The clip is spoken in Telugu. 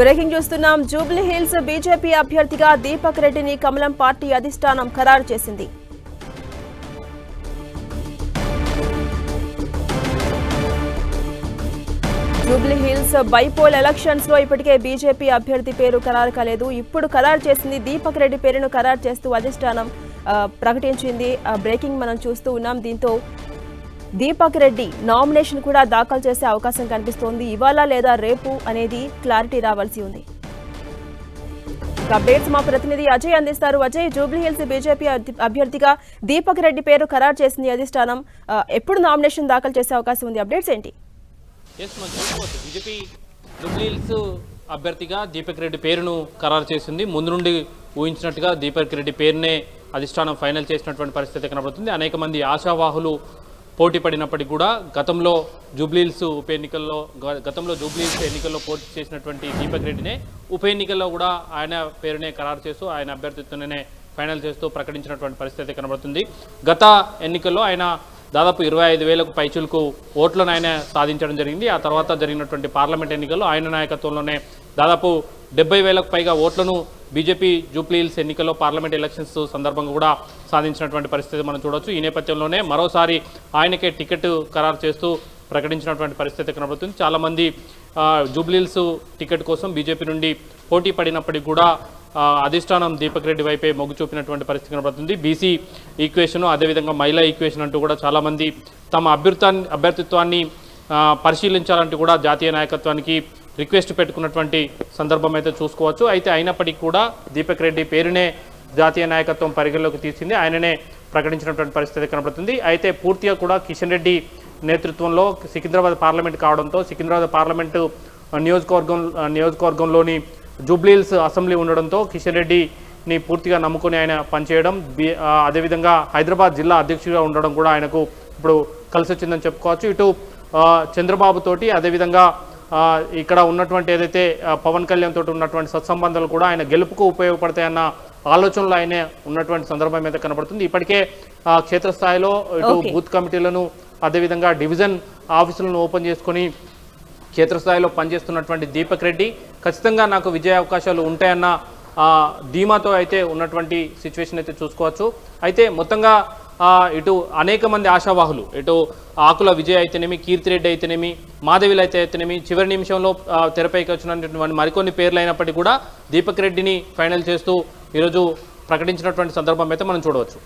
బ్రేకింగ్ చూస్తున్నాం. జూబ్లీ హిల్స్ బీజేపీ అభ్యర్థిగా దీపక్ రెడ్డిని కమలం పార్టీ అధిష్టానం ఖరారు చేసింది. జూబ్లీ హిల్స్ బైపోల్ ఎలక్షన్స్లో ఇప్పటికే బీజేపీ అభ్యర్థి పేరు ఖరారు కాలేదు. ఇప్పుడు ఖరారు చేసింది దీపక్ రెడ్డి పేరును ఖరారు చేస్తూ అధిష్టానం ప్రకటించింది. బ్రేకింగ్ మనం చూస్తూ ఉన్నాం. దీంతో దీపక్ రెడ్డి నామినేషన్ కూడా దాఖలు చేసే అవకాశం కనిపిస్తోంది. ఇవాళ లేదా రేపు అనేది క్లారిటీ రావాల్సి ఉంది. అప్డేట్స్ మా ప్రతినిధి అజయ్ అందిస్తారు. అజయ్ జూబ్లీ హిల్స్ బీజేపీ అభ్యర్థిగా దీపక్ రెడ్డి పేరు ఖరారు చేసింది అధిష్టానం. ఎప్పుడు నామినేషన్ దాఖలు చేసే అవకాశం ఉంది? అప్డేట్స్ ఏంటి? బీజేపీ జూబ్లీహిల్స్ అభ్యర్థిగా దీపక్ రెడ్డి పేరును ఖరారు చేసింది. ముందు నుండి ఊహించినట్టుగా దీపక్ రెడ్డి పేరునే అధిష్టానం ఫైనల్ చేసినటువంటి పరిస్థితి కనబడుతుంది. అనేక మంది ఆశావాహులు పోటీ పడినప్పటికీ కూడా గతంలో జూబ్లీహిల్స్ ఉప ఎన్నికల్లో గతంలో జూబ్లీహిల్స్ ఎన్నికల్లో పోటీ చేసినటువంటి దీపక్ రెడ్డినే ఉప ఎన్నికల్లో కూడా ఆయన పేరునే ఖరారు చేస్తూ ఆయన అభ్యర్థిత్వనే ఫైనల్ చేస్తూ ప్రకటించినటువంటి పరిస్థితి కనబడుతుంది. గత ఎన్నికల్లో ఆయన దాదాపు ఇరవై ఐదు వేలకు పైచులకు ఓట్లను ఆయన సాధించడం జరిగింది. ఆ తర్వాత జరిగినటువంటి పార్లమెంట్ ఎన్నికల్లో ఆయన నాయకత్వంలోనే దాదాపు డెబ్బై వేలకు పైగా ఓట్లను బీజేపీ జూబ్లీహిల్స్ ఎన్నికల్లో పార్లమెంట్ ఎలక్షన్స్ సందర్భంగా కూడా సాధించినటువంటి పరిస్థితి మనం చూడొచ్చు. ఈ నేపథ్యంలోనే మరోసారి ఆయనకే టికెట్ ఖరారు చేస్తూ ప్రకటించినటువంటి పరిస్థితి కనబడుతుంది. చాలామంది జూబ్లీహిల్స్ టికెట్ కోసం బీజేపీ నుండి పోటీ పడినప్పటికీ కూడా అధిష్టానం దీపక్ రెడ్డి వైపే మొగ్గు చూపినటువంటి పరిస్థితి కనబడుతుంది. బీసీ ఈక్వేషన్ అదేవిధంగా మహిళా ఈక్వేషన్ అంటూ కూడా చాలామంది తమ అభ్యర్థాన్ని అభ్యర్థిత్వాన్ని పరిశీలించాలంటూ కూడా జాతీయ నాయకత్వానికి రిక్వెస్ట్ పెట్టుకున్నటువంటి సందర్భం అయితే చూసుకోవచ్చు. అయితే అయినప్పటికీ కూడా దీపక్ రెడ్డి పేరునే జాతీయ నాయకత్వం పరిగణలోకి తీసింది. ఆయననే ప్రకటించినటువంటి పరిస్థితి కనబడుతుంది. అయితే పూర్తిగా కూడా కిషన్ రెడ్డి నేతృత్వంలో సికింద్రాబాద్ పార్లమెంట్ కావడంతో సికింద్రాబాద్ పార్లమెంటు నియోజకవర్గం నియోజకవర్గంలోని జూబ్లీహిల్స్ అసెంబ్లీ ఉండడంతో కిషన్ రెడ్డిని పూర్తిగా నమ్ముకొని ఆయన పనిచేయడం బి- అదేవిధంగా హైదరాబాద్ జిల్లా అధ్యక్షుడిగా ఉండడం కూడా ఆయనకు ఇప్పుడు కలిసి వచ్చిందని చెప్పుకోవచ్చు. ఇటు చంద్రబాబుతోటి చంద్రబాబు తోటి అదేవిధంగా ఇక్కడ ఉన్నటువంటి ఏదైతే పవన్ కళ్యాణ్ తోటి ఉన్నటువంటి సత్సంబంధాలు కూడా ఆయన గెలుపుకు ఉపయోగపడతాయన్న ఆలోచనలు ఆయన ఉన్నటువంటి సందర్భం అయితే కనబడుతుంది ఇప్పటికే క్షేత్రస్థాయిలో ఇటు. బూత్ కమిటీలను అదేవిధంగా డివిజన్ ఆఫీసులను ఓపెన్ చేసుకొని క్షేత్రస్థాయిలో పనిచేస్తున్నటువంటి దీపక్ రెడ్డి ఖచ్చితంగా నాకు విజయ అవకాశాలు ఉంటాయన్న ఆ, ధీమాతో అయితే ఉన్నటువంటి సిచ్యువేషన్ అయితే చూసుకోవచ్చు అయితే మొత్తంగా ఇటు అనేక మంది ఆశావాహులు. ఇటు ఆకుల విజయ్ అయితేనేమి కీర్తిరెడ్డి అయితేనేమి మాధవిలు అయితే అయితేనేమి చివరి నిమిషంలో తెరపైకి వచ్చినటువంటి మరికొన్ని పేర్లు అయినప్పటికీ కూడా దీపక్ రెడ్డిని ఫైనల్ చేస్తూ ఈరోజు ప్రకటించినటువంటి సందర్భం అయితే మనం చూడవచ్చు.